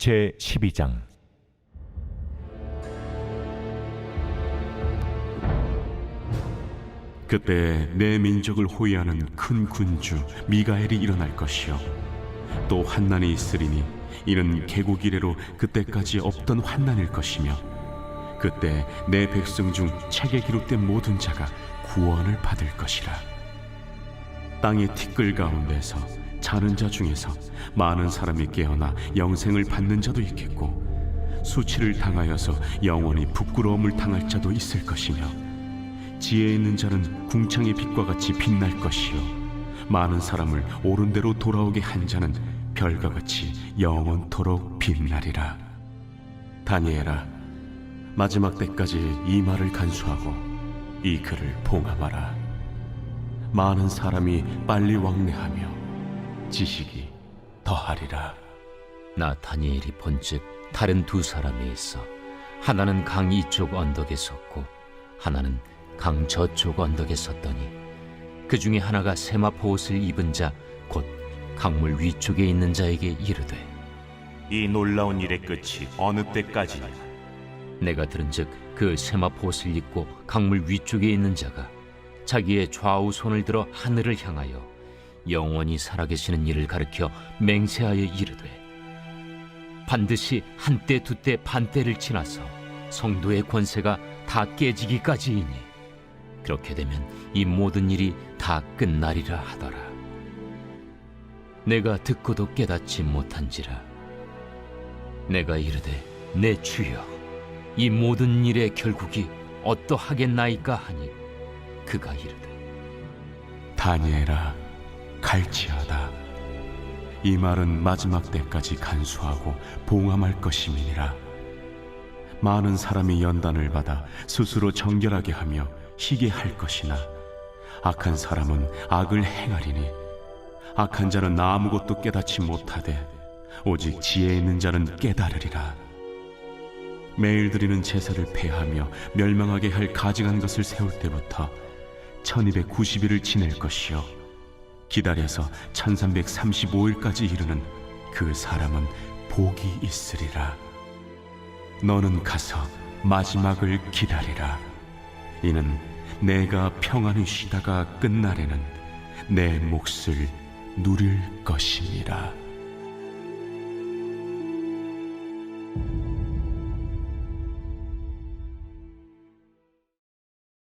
제 12장. 그때 내 민족을 호위하는 큰 군주 미가엘이 일어날 것이요. 또 환난이 있으리니 이는 개국 이래로 그때까지 없던 환난일 것이며 그때 내 백성 중 책에 기록된 모든 자가 구원을 받을 것이라. 땅의 티끌 가운데서 자는 자 중에서 많은 사람이 깨어나 영생을 받는 자도 있겠고 수치를 당하여서 영원히 부끄러움을 당할 자도 있을 것이며 지혜 있는 자는 궁창의 빛과 같이 빛날 것이요 많은 사람을 옳은 대로 돌아오게 한 자는 별과 같이 영원토록 빛나리라. 다니엘아 마지막 때까지 이 말을 간수하고 이 글을 봉함하라. 많은 사람이 빨리 왕래하며 지식이 더하리라 나 다니엘이 본즉 다른 두 사람이 있어 하나는 강 이쪽 언덕에 섰고 하나는 강 저쪽 언덕에 섰더니 그 중에 하나가 세마포 옷을 입은 자 곧 강물 위쪽에 있는 자에게 이르되 이 놀라운 일의 끝이 어느 때까지냐? 내가 들은즉 그 세마포 옷을 입고 강물 위쪽에 있는 자가 자기의 좌우 손을 들어 하늘을 향하여 영원히 살아계시는 이를 가르켜 맹세하여 이르되 반드시 한때 두때 반때를 지나서 성도의 권세가 다 깨지기까지이니 그렇게 되면 이 모든 일이 다 끝나리라 하더라. 내가 듣고도 깨닫지 못한지라. 내가 이르되 내 주여 이 모든 일의 결국이 어떠하겠나이까 하니 그가 이르되 다니엘아 갈지어다. 이 말은 마지막 때까지 간수하고 봉함할 것임이니라. 많은 사람이 연단을 받아 스스로 정결하게 하며 희게 할 것이나 악한 사람은 악을 행하리니 악한 자는 아무것도 깨닫지 못하되 오직 지혜 있는 자는 깨달으리라. 매일 드리는 제사를 폐하며 멸망하게 할 가증한 것을 세울 때부터 1290일을 지낼 것이요 기다려서 1335일까지 이르는 그 사람은 복이 있으리라. 너는 가서 마지막을 기다리라. 이는 내가 평안히 쉬다가 끝날에는 내 몫을 누릴 것이니라